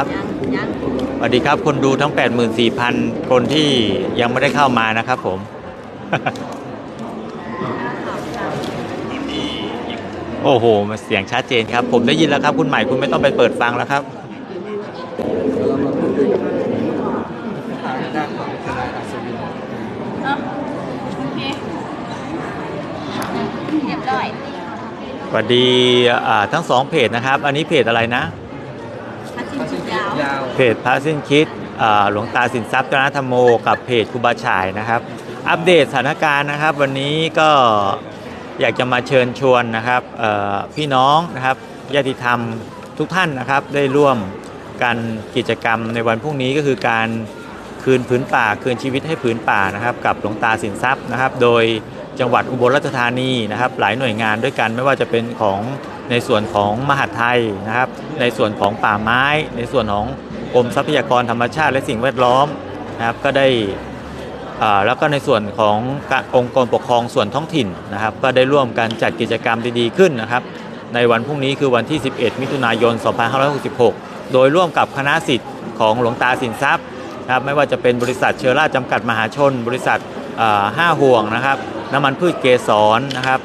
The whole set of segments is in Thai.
ครับยังยังสวัสดีครับ คนดูทั้ง 84,000 คนที่ยังไม่ได้เข้ามานะครับผม โอ้โหมาเสียงชัดเจนครับ ผมได้ยินแล้วครับ คุณใหม่คุณไม่ต้องไปเปิดฟังแล้วครับทางด้านของทนายอัศวินเนาะโอเคเรียบร้อยสวัสดีอ่าทั้งสองเพจนะครับ อันนี้เพจอะไรนะ พัด พระ ชิ้ สิ้ น น ยาวเพจพระสิ้นคิดหลวงตาสินทรัพย์จนธรรมโม กับเพจครูบาฉายนะครับ อัปเดตสถานการณ์นะครับ วันนี้ก็อยากจะมาเชิญชวนนะครับพี่น้องนะครับญาติธรรมทุกท่านนะครับได้ร่วมกันกิจกรรมในวันพรุ่งนี้ก็คือการคืนผืนป่าคืนชีวิตให้ผืนป่านะครับ กับหลวงตาสินทรัพย์นะครับ โดย จังหวัดอุบลราชธานีนะครับหลายหน่วยงานด้วยกันไม่ว่าจะเป็นของในส่วนของมหาดไทยนะครับ ในส่วนของป่าไม้ ในส่วนของกรมทรัพยากรธรรมชาติและสิ่งแวดล้อมนะครับก็ได้อ่าแล้วก็ในส่วนขององค์กรปกครองส่วนท้องถิ่นนะครับ ก็ได้ร่วมกันจัดกิจกรรมดีๆขึ้นนะครับ ในวันพรุ่งนี้คือวันที่ 11 มิถุนายน 2566 โดยร่วมกับคณะสิทธิ์ของหลวงตาสินทรัพย์นะครับไม่ว่าจะเป็นบริษัทเชอร่าจำกัดมหาชน บริษัทห้าห่วงนะครับ น้ำมันพืชเกสรนะครับ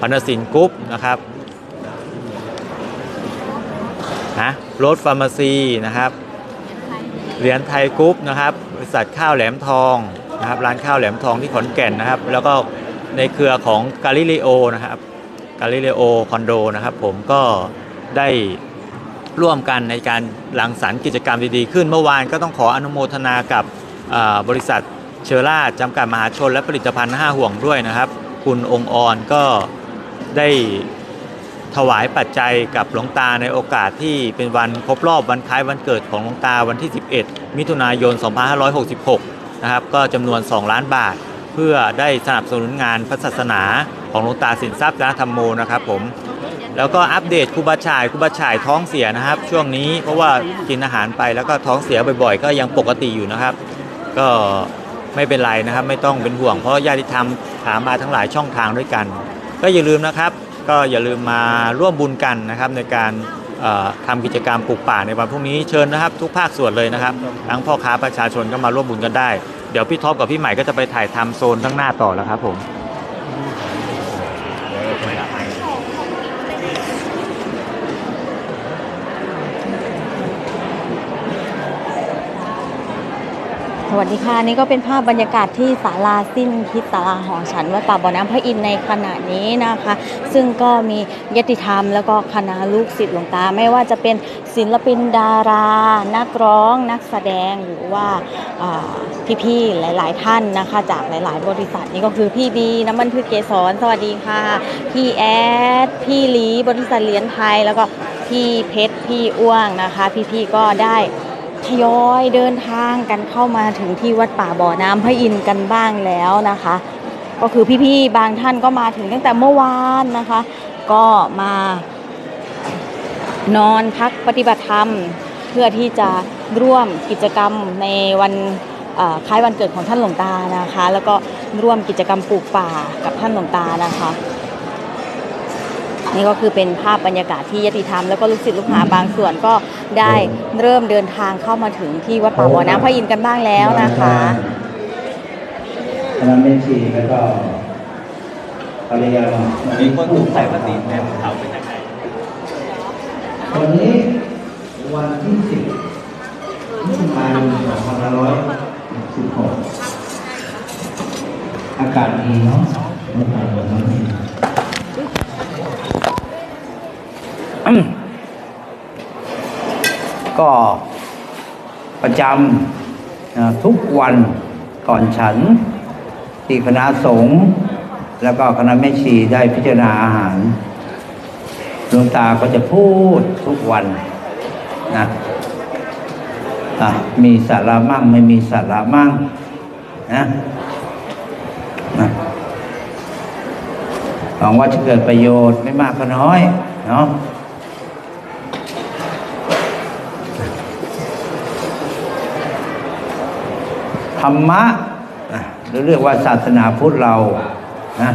พันธสินกรุ๊ปนะครับนะรถฟาร์มาซีนะครับเหรียญไทยกรุ๊ปนะครับบริษัทข้าวแหลมทองนะครับร้านข้าวแหลมทองที่ขอนแก่นนะครับ แล้วก็ในเครือของกาลิเลโอนะครับกาลิเลโอคอนโดนะครับ ผมก็ได้ร่วมกันในการรังสรรค์กิจกรรมดีๆ ขึ้นเมื่อวานก็ต้องขออนุโมทนากับบริษัท เชอร่าจำกัดมหาชนและผลิตภัณฑ์ 5 ห่วงด้วยนะครับ คุณองค์ออนก็ได้ถวายปัจจัยกับหลวงตาในโอกาสที่เป็นวันครบรอบวันคล้ายวันเกิดของหลวงตาวันที่ 11 มิถุนายน 2566 นะครับ ก็จำนวน 2 ล้านบาท เพื่อได้สนับสนุนงานพระศาสนาของหลวงตาสินทรัพย์จนธรรมโมนะครับผมแล้วก็อัปเดตครูบาชายครูบาชายท้องเสียนะครับ ช่วงนี้เพราะว่ากินอาหารไปแล้วก็ท้องเสียบ่อยๆ ก็ยังปกติอยู่นะครับ ก็ ไม่เป็นไรนะครับ ไม่ต้องเป็นห่วงเพราะญาติธรรมถามมาทั้งหลายช่องทางด้วยกัน ก็อย่าลืมนะครับ ก็อย่าลืมมาร่วมบุญกันนะครับในการเอ่อทำกิจกรรมปลูกป่าในวันพรุ่งนี้เชิญนะครับ ทุกภาคส่วนเลยนะครับทั้งพ่อค้าประชาชนก็มาร่วมบุญกันได้ เดี๋ยวพี่ท็อปกับพี่ใหม่ก็จะไปถ่ายทำโซนข้างหน้าต่อแล้วครับผม สวัสดีค่ะนี่ก็เป็นภาพบรรยากาศที่ศาลาสิ้นคิดศาลาหอฉันวัดป่าบ่อน้ำพระอินทร์ในขณะนี้นะคะ ซึ่งก็มียติธรรมแล้วก็คณะลูกศิษย์หลวงตา ไม่ว่าจะเป็นศิลปินดารา นักร้อง นักแสดงหรือว่าพี่ๆหลาย ๆ ท่านนะคะ จากหลาย ๆ บริษัทนี่ก็คือพี่บีน้ำมันพืชเกสรสวัสดีค่ะ พี่แอดพี่ลีบริษัทเหรียญไทยแล้วก็พี่เพชรพี่อ้วงนะคะ พี่ๆก็ได้ ทยอยเดินทางกันเข้ามาถึงที่วัดป่าบ่อน้ำพระอินทร์กันบ้างแล้วนะคะ ก็คือพี่ๆบางท่านก็มาถึงตั้งแต่เมื่อวานนะคะ ก็มานอนพักปฏิบัติธรรม เพื่อที่จะร่วมกิจกรรมในวันคล้ายวันเกิดของท่านหลวงตานะคะ แล้วก็ร่วมกิจกรรมปลูกป่ากับท่านหลวงตานะคะ นี่ก็คือเป็นภาพบรรยากาศที่ยติธรรมแล้วก็ลูกศิษย์ลูกหาบางส่วนก็ได้เริ่มเดินทางเข้ามาถึงที่วัดป่าบ่อน้ำพระอินทร์กันบ้างแล้วนะคะคณะแม่ชีแล้วก็ภรรยาเรามีคนสงสัยว่าตีนแม่เขาเป็นยังไงวันนี้วันที่สิบมิถุนายนสองพันห้าร้อยสิบหกอากาศดีเนาะไม่ผ่านฝนไม่ ก็ประจำทุกวันก่อนฉันที่คณะสงฆ์แล้วก็คณะแม่ชีได้พิจารณาอาหารหลวงตาก็จะพูดทุกวันนะะมีสาระมั่งไม่มีสาระมั่งนะนะหวังว่าจะเกิดประโยชน์ไม่มากก็น้อยเนาะ ธรรมะหรือเรียกว่าศาสนาพุทธเรานะ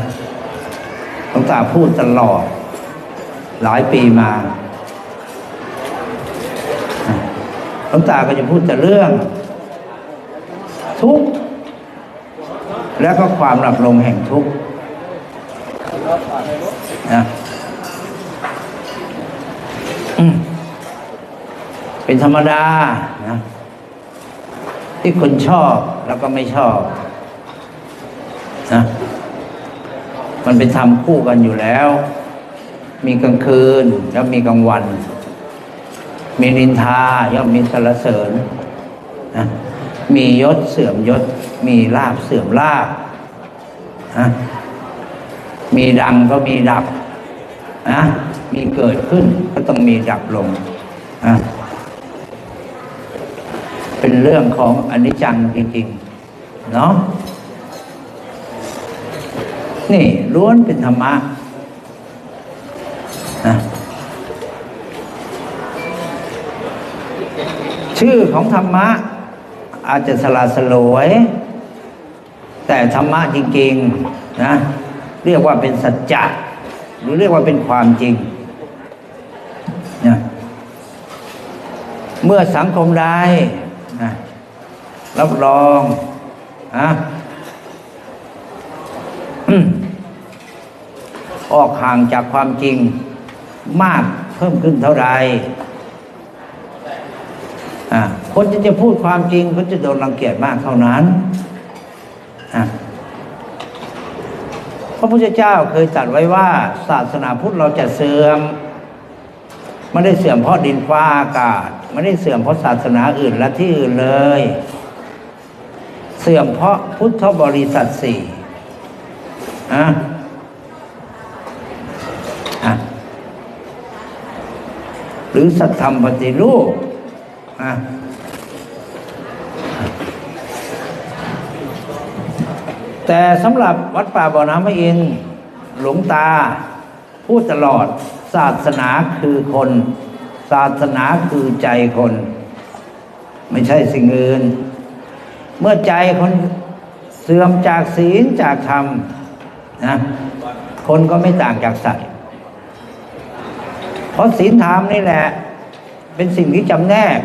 หลวงตาพูดตลอด หลายปีมาหลวงตาก็จะพูดแต่เรื่อง ทุกข์แล้วก็ความหลับลงแห่งทุกข์นะเป็นธรรมดานะ ที่คนชอบแล้วก็ไม่ชอบนะมันเป็นธรรมคู่กันอยู่แล้ว มีกลางคืนแล้วมีกลางวัน มีนินทาย่อมมีสรรเสริญนะมียศเสื่อมยศ มีลาบเสื่อมลาบนะมีดังก็มีดับนะมีเกิดขึ้นก็ต้องมีดับลงนะ เป็นเรื่องของอนิจจังจริงๆเนาะนี่ล้วนเป็นธรรมะนะชื่อของธรรมะ อาจจะสลาสลวย แต่ธรรมะจริงๆนะเรียกว่าเป็นสัจจะหรือเรียกว่าเป็นความจริงนะเมื่อสังคมใด รับรองนะออกห่างจากความจริงมากเพิ่มขึ้นเท่าใดอ่คนที่จะพูดความจริงก็จะโดนรังเกียจมากเท่านั้นพระพุทธเจ้าเคยตรัสไว้ว่า ศาสนาพุทธเราจะเสื่อม ไม่ได้เสื่อมเพราะดินฟ้าอากาศ ไม่ได้เสื่อมเพราะศาสนาอื่นและที่อื่นเลย เสื่อมเพราะพุทธบริษัทสี่อะอะหรือสัทธรรมปฏิรูปอะแต่สำหรับวัดป่าบ่อน้ำพระอินทร์หลวงตาพูดตลอด ศาสนาคือคน ศาสนาคือใจคน ไม่ใช่สิ่งอื่น เมื่อใจคนเสื่อมจากศีลจากธรรมนะคนก็ไม่ต่างจากสัตว์ เพราะศีลธรรมนี่แหละ เป็นสิ่งที่จำแนก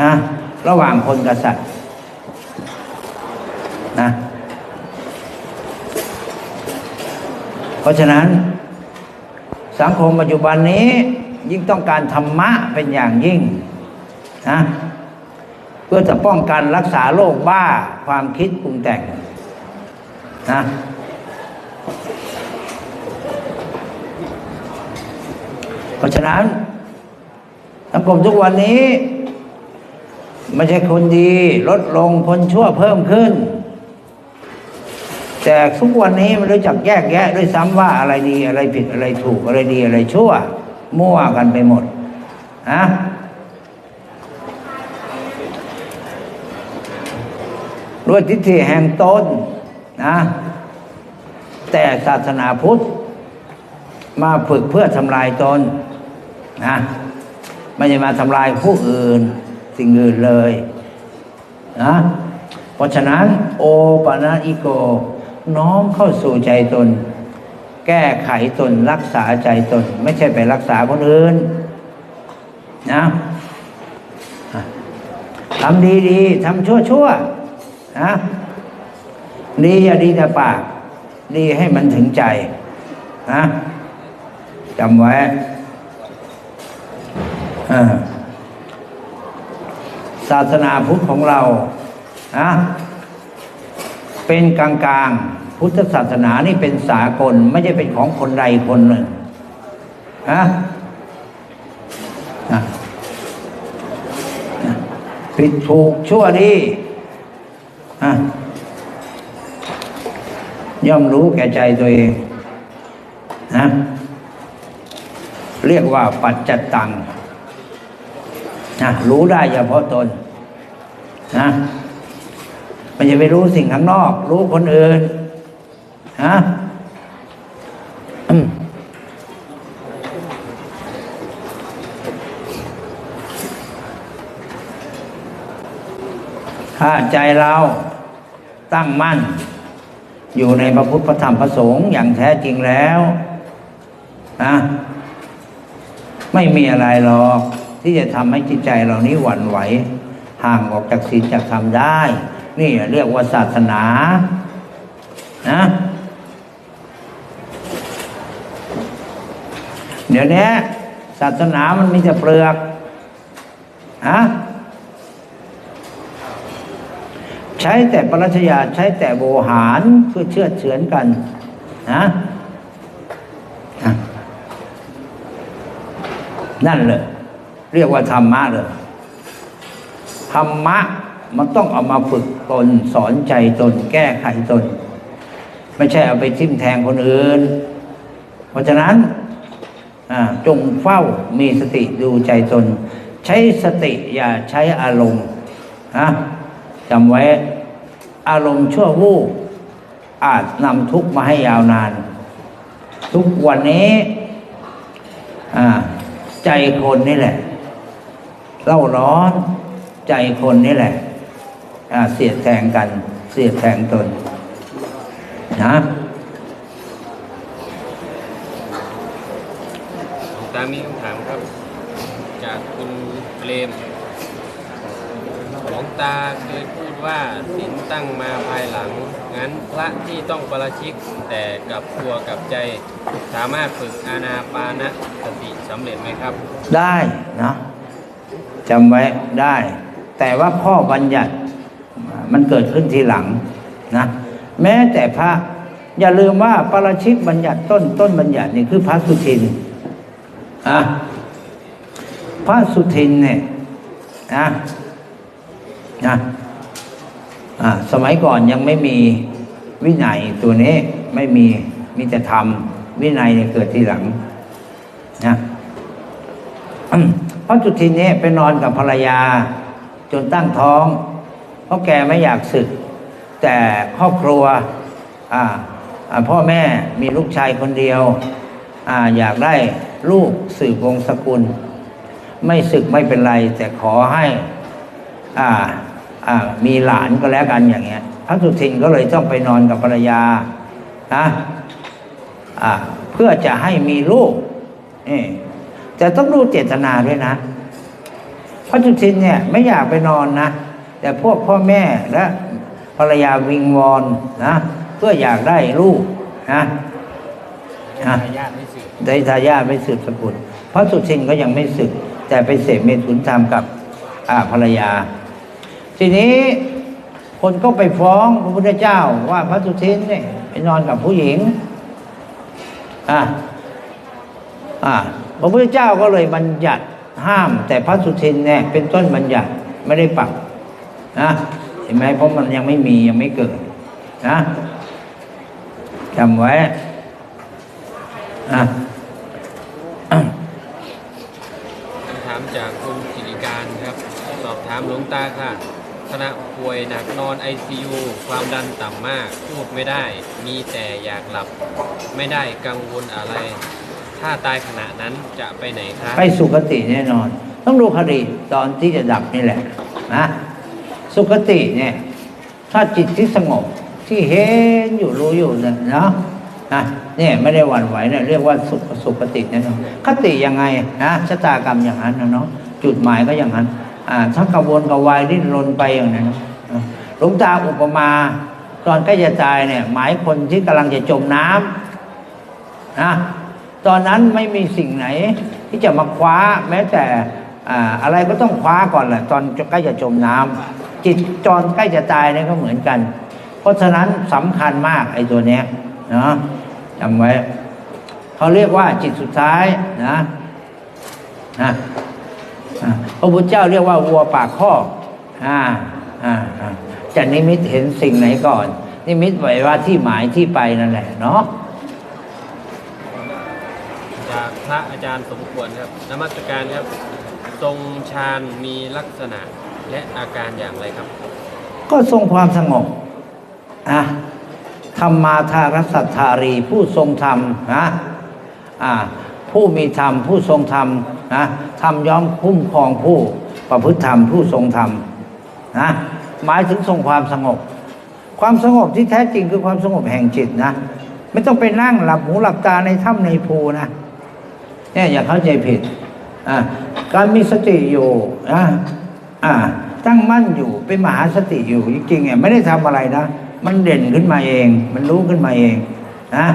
นะระหว่างคนกับสัตว์นะ เพราะฉะนั้น สังคมปัจจุบันนี้ยิ่งต้องการธรรมะเป็นอย่างยิ่งนะเพื่อจะป้องกันรักษาโรคบ้าความคิดปรุงแต่งนะเพราะฉะนั้นสังคมทุกวันนี้ ไม่ใช่คนดีลดลงคนชั่วเพิ่มขึ้น แต่ทุกวันนี้มันรู้จักแยกแยะด้วยซ้ำว่าอะไรดีอะไรผิดอะไรถูกอะไรดีอะไรชั่ว มั่วกันไปหมดนะด้วยทิฏฐิแห่งตนนะแต่ศาสนาพุทธ มาฝึกเพื่อทำลายตนนะไม่ใช่มาทำลายผู้อื่นสิ่งอื่นเลยนะเพราะฉะนั้น โอปะนะอิโก น้อมเข้าสู่ใจตน แก้ไขตนรักษาใจตน ไม่ใช่ไปรักษาคนอื่นนะทำดีดีๆทำชั่วชั่วๆนะดีอย่าดีแต่ปาก ดีให้มันถึงใจนะจำไว้ศาสนาพุทธของเรานะ เป็นกลางๆ พุทธศาสนานี่เป็นสากลไม่ใช่เป็นของคนใดคนหนึ่งนะนะผิดถูกชั่วดีอะย่อมรู้แก่ใจตัวเองนะเรียกว่าปัจจตังนะรู้ได้เฉพาะตนนะ มันจะไปรู้สิ่งข้างนอก รู้คนอื่นนะถ้าใจเราตั้งมั่น อยู่ในพระพุทธพระธรรมพระสงฆ์อย่างแท้จริงแล้วนะไม่มีอะไรหรอก ที่จะทำให้จิตใจเรานี้หวั่นไหว ห่างออกจากศีลจากธรรมได้ นี่เรียกว่าศาสนานะเดี๋ยวนี้ศาสนามันมีแต่เปลือกฮะใช้แต่ปรัชญาใช้แต่โวหารเพื่อเชื่อเฉือนกันนะนั่นเลยเรียกว่าธรรมะเลยธรรมะ มันต้องเอามาฝึกตนสอนใจตน แก้ไขตน ไม่ใช่เอาไปทิ่มแทงคนอื่น เพราะฉะนั้นจงเฝ้ามีสติดูใจตน ใช้สติอย่าใช้อารมณ์นะจำไว้อารมณ์ชั่ววูบอาจนำทุกข์มาให้ยาวนาน ทุกวันนี้ใจคนนี่แหละเล่าร้อนใจคนนี่แหละ เสียดแทงกัน เสียดแทงตนนะหลวงตามีคำถามครับ จากคุณเปรมหลวงตาเคยพูดว่าศีลตั้งมาภายหลัง งั้นพระที่ต้องประชิกแต่กลับตัวกลับใจ สามารถฝึกอานาปานสติสำเร็จไหมครับ ได้นะจำไว้ได้ แต่ว่าข้อบัญญัติ มันเกิดขึ้นทีหลังนะแม้แต่พระอย่าลืมว่าปราชิกบัญญัติต้นต้นบัญญัตินี่คือพระสุทินอะพระสุทินเนี่ยนะนะอะสมัยก่อนยังไม่มีวินัยตัวนี้ไม่มีมีแต่ธรรมวินัยเนี่ยเกิดทีหลังนะพระจุทินเนี่ยไปนอนกับภรรยา จนตั้งท้อง ราะแกไม่อยากศึก แต่ครอบครัวพ่อแม่มีลูกชายคนเดียวออยากได้ลูกสืบวงศ์สกุล ไม่ศึกไม่เป็นไร แต่ขอให้อมีหลานก็แล้วกันอย่างเงี้ย พระสุทินก็เลยต้องไปนอนกับภรรยานะเพื่อจะให้มีลูกแต่ต้องดูเจตนาด้วยนะพระจุทินเนี่ยไม่อยากไปนอนนะ แต่พวกพ่อแม่และภรรยาวิงวอนนะเพื่ออยากได้ลูกนะนะญาติไม่สืบได้ทายาทไม่สืบสกุลพระสุทินก็ยังไม่สึก แต่ไปเสพเมถุนธรรมกับภรรยา ทีนี้คนก็ไปฟ้องพระพุทธเจ้าว่าพระสุทินเนี่ยไปนอนกับผู้หญิงอ่าอ่าพระพุทธเจ้าก็เลยบัญญัติห้าม แต่พระสุทินเนี่ยเป็นต้นบัญญัติไม่ได้ปรับ นะเห็นไหมเพราะมันยังไม่มียังไม่เกิดนะจำไว้อะคำถามจากคุณกิริการครับ สอบถามหลวงตาค่ะขณะป่วยหนักนอนไอซียูความดันต่ำมาก พูดไม่ได้ มีแต่อยากหลับ ไม่ได้กังวลอะไร ถ้าตายขณะนั้นจะไปไหนคะไปสุคติแน่นอน ต้องดูคดีตอนที่จะดับนี่แหละนะ สุคติเนี่ย ถ้าจิตที่สงบที่เห็นอยู่รู้อยู่เนี่ยนาะนะเนี่ยไม่ได้หวั่นไหวเนี่ยเรียกว่าสุขสุคติแน่นอนคติยังไงนะชะตากรรมอย่างนั้นนะเนาะจุดหมายก็อย่างนั้น อ่าถ้ากระวนกระวายดิ้นรนไปอย่างนั้นหลวงตาอุปมา ตอนใกล้จะตายเนี่ย หมายคนที่กำลังจะจมน้ำนะตอนนั้นไม่มีสิ่งไหน ที่จะมาคว้าแม้แต่อ่าอะไรก็ต้องคว้าก่อนแหละตอนใกล้จะจมน้ำ จิตจอนใกล้จะตายเนี่ยก็เหมือนกัน เพราะฉะนั้นสำคัญมากไอ้ตัวเนี้ยเนาะจำไว้เขาเรียกว่าจิตสุดท้ายนะนะพระพุทธเจ้าเรียกว่าวัวปากคออ่าอ่าอ่าจะนิมิตเห็นสิ่งไหนก่อน นิมิตไว้ว่าที่หมายที่ไปนั่นแหละเนาะจากพระอาจารย์สมควรครับนมัสการครับ ทรงฌานมีลักษณะ และอาการอย่างไรครับ ก็ทรงความสงบอะธรรมาทารสัทธารีผู้ทรงธรรมนะอ่าผู้มีธรรมผู้ทรงธรรมนะธรรมย้อมคุ้มครองผู้ประพฤติธรรมผู้ทรงธรรมนะหมายถึงทรงความสงบ ความสงบที่แท้จริงคือความสงบแห่งจิตนะไม่ต้องไปนั่งหลับหูหลับตาในถ้ำในภูนะเนี่ยอย่าเข้าใจผิดอ่าการมีสติอยู่อ่า อ่า ตั้งมั่นอยู่เป็นมหาสติอยู่จริงๆเนี่ยไม่ได้ทำอะไรนะ มันเด่นขึ้นมาเอง มันรู้ขึ้นมาเองนะ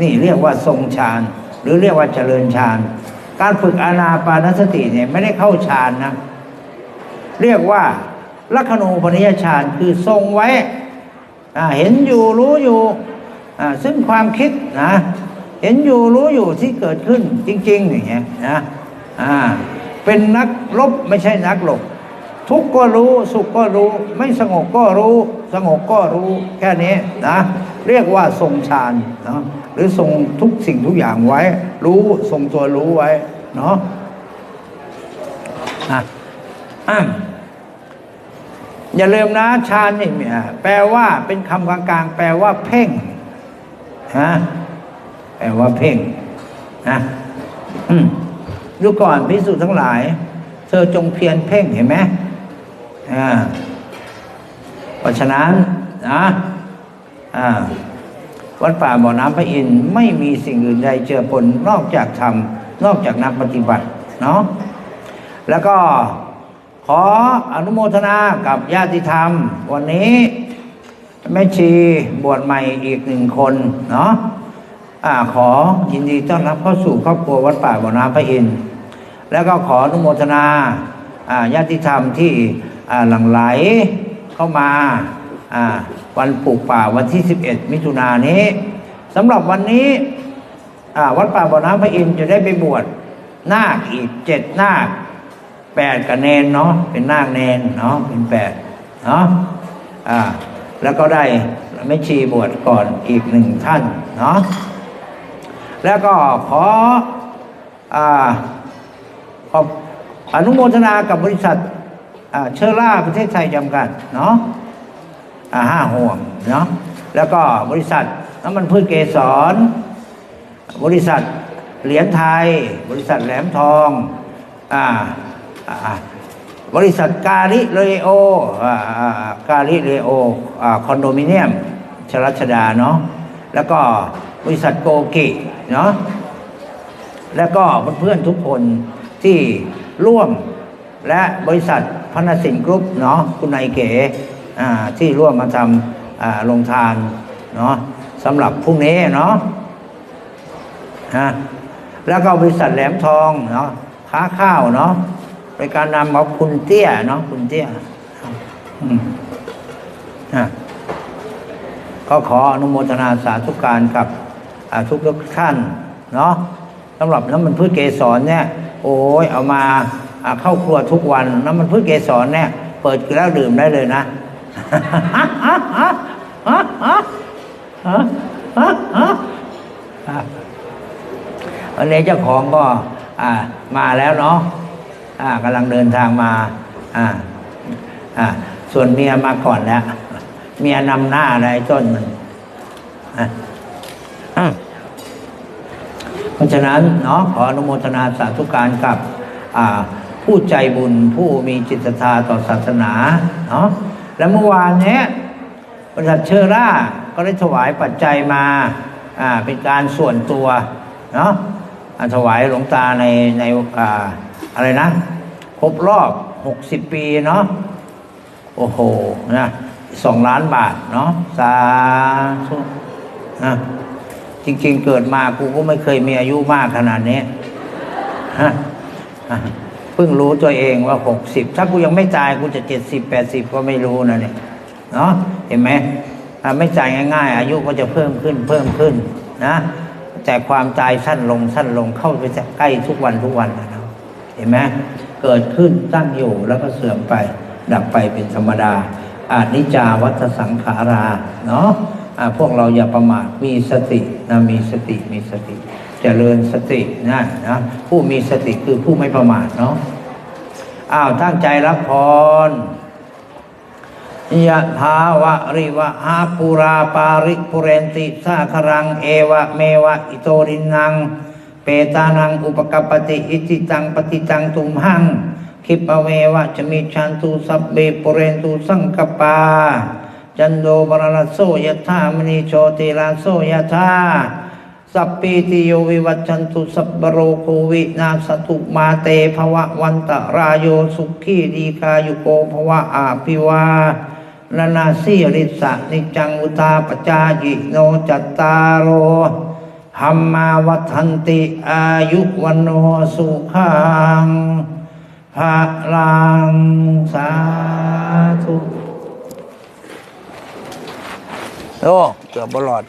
นี่เรียกว่าทรงฌานหรือเรียกว่าเจริญฌานการฝึกอานาปานสติเนี่ยไม่ได้เข้าฌานนะ เรียกว่าลักขณูปนิยฌานคือทรงไว้อ่าเห็นอยู่รู้อยู่อ่าซึ่งความคิดนะ เห็นอยู่รู้อยู่ที่เกิดขึ้นจริง ๆ อย่างเงี้ยนะอ่าเป็นนักรบไม่ใช่นักหลบ ทุกข์ก็รู้สุขก็รู้ ไม่สงบก็รู้ สงบก็รู้แค่นี้นะเรียกว่าทรงฌานนะหรือทรงทุกสิ่งทุกอย่างไว้ รู้ทรงตัวรู้ไว้เนาะอะอะอย่าลืมนะฌานนี่เนี่ยแปลว่าเป็นคำกลางๆ แปลว่าเพ่งฮะแปลว่าเพ่งนะดูก่อนพิสูจน์ทั้งหลาย เธอจงเพียรเพ่งเห็นไหม เพราะฉะนั้นนะวัดป่าบ่อน้ำพระอินทร์ไม่มีสิ่งอื่นใดเจือปนนอกจากธรรมนอกจากนักปฏิบัติเนาะแล้วก็ขออนุโมทนากับญาติธรรม วันนี้แม่ชีบวชใหม่อีกหนึ่งคนเนาะอ่าขอยินดีต้อนรับเข้าสู่ครอบครัววัดป่าบ่อน้ำพระอินทร์แล้วก็ขออนุโมทนาญาติธรรมที่ หลั่งไหลเข้ามาวันปลูกป่าวันที่ 11 มิถุนายนนี้สำหรับวันนี้วัดป่าบ่อน้ำพระอินทร์จะได้ไปบวชนาคอีกเจ็ดนาคแปดกับเนนเนาะเป็นนาคเนนเนาะเป็นแปดเนาะอ่าแล้วก็ได้ไม่ชีบวชก่อนอีกหนึ่งท่านเนาะแล้วก็ขออ่าขอบอนุโมทนากับบริษัท เชอร่าประเทศไทยจำกัดเนาะห้าห่วงเนาะแล้วก็บริษัทน้ำมันพืชเกสร บริษัทเหรียญไทย บริษัทแหลมทองอ่าอ่าบริษัทกาลิเรโอกาลิเรโอคอนโดมิเนียมชรัชดาเนาะแล้วก็บริษัทโกกิเนาะแล้วก็เพื่อนๆทุกคนที่ร่วมและบริษัท พนสินกรุ๊ปเนาะคุณนายเก๋ที่ร่วมมาทำลงทานเนาะสำหรับพรุ่งนี้เนาะฮะแล้วก็บริษัทแหลมทองเนาะค้าข้าวเนาะบริการนำเอาคุณเตี้ยเนาะคุณเตี้ยก็ขออนุโมทนาสาธุการกับทุกทุกท่านเนาะสำหรับน้ำมันพืชเกสรเนี่ย โอ้ยเอามา เข้าครัวทุกวันน้ำมันพืชเกสรเนี่ย เปิดแล้วดื่มได้เลยนะวันนี้เจ้าของก็อามาแล้วเนาะอากำลังเดินทางมาอาอาส่วนเมียมาก่อนแล้วเมียนำหน้าอะไรต้นมันอะอืมเพราะฉะนั้นเนาะขออนุโมทนาสาธุการกับอ่า ผู้ใจบุญผู้มีจิตศรัทธาต่อศาสนาเนาะและเมื่อวานนี้บริษัทเชอร่าก็ได้ถวายปัจจัยมาอ่าเป็นการส่วนตัวเนาะอ่าถวายหลวงตาในในอ่าอะไรนะ ครบรอบ60ปีเนาะโอ้โหนะสองล้านบาทเนาะสาธุนะจริง ๆ เกิดมากูก็ไม่เคยมีอายุมากขนาดนี้ฮะ เพิ่งรู้ตัวเองว่าหกสิบถ้ากูยังไม่ตายกูจะเจ็ดสิบแปดสิบก็ไม่รู้นะเนี่ยเนาะเห็นไหมอะไม่จ่ายง่าย ๆ อายุก็จะเพิ่มขึ้นเพิ่มขึ้นนะแต่ความตายสั้นลงสั้นลงเข้าไปจะใกล้ทุกวันทุกวันนะเห็นไหมเกิดขึ้นตั้งอยู่แล้วก็เสื่อมไป ดับไปเป็นธรรมดาอานิจจาวัฏสังขาราเนาะพวกเราอย่าประมาทมีสตินะมีสติมีสติ เจริญสตินะนะผู้มีสติคือผู้ไม่ประมาทเนาะอ้าวตั้งใจรับพรยะถาวะริวะหาปุราปาริปุเรนติสาครังเอวะเมวะอิโตรินัง เปตานังอุปกปปติอิจิตังปฏิตังตุมหังคิปะเววะจะมีชันตุสัพเบปุเรนตุสังกปา จันโดบรณโสยะธามณีโชติลาโสยะธา สัพปีติโยวิวัชชันตุสัพพะโรโควินาสตุมาเตภวะวันตรายโยสุขีดีคายุโกภวะอาภิวาลนาสีริสะนิจังอุตาปจายิโนจัตตารโอหัมมาวัฏันติอายุวันโนสุขังภะลังสาธุโอ้เกือบบลอด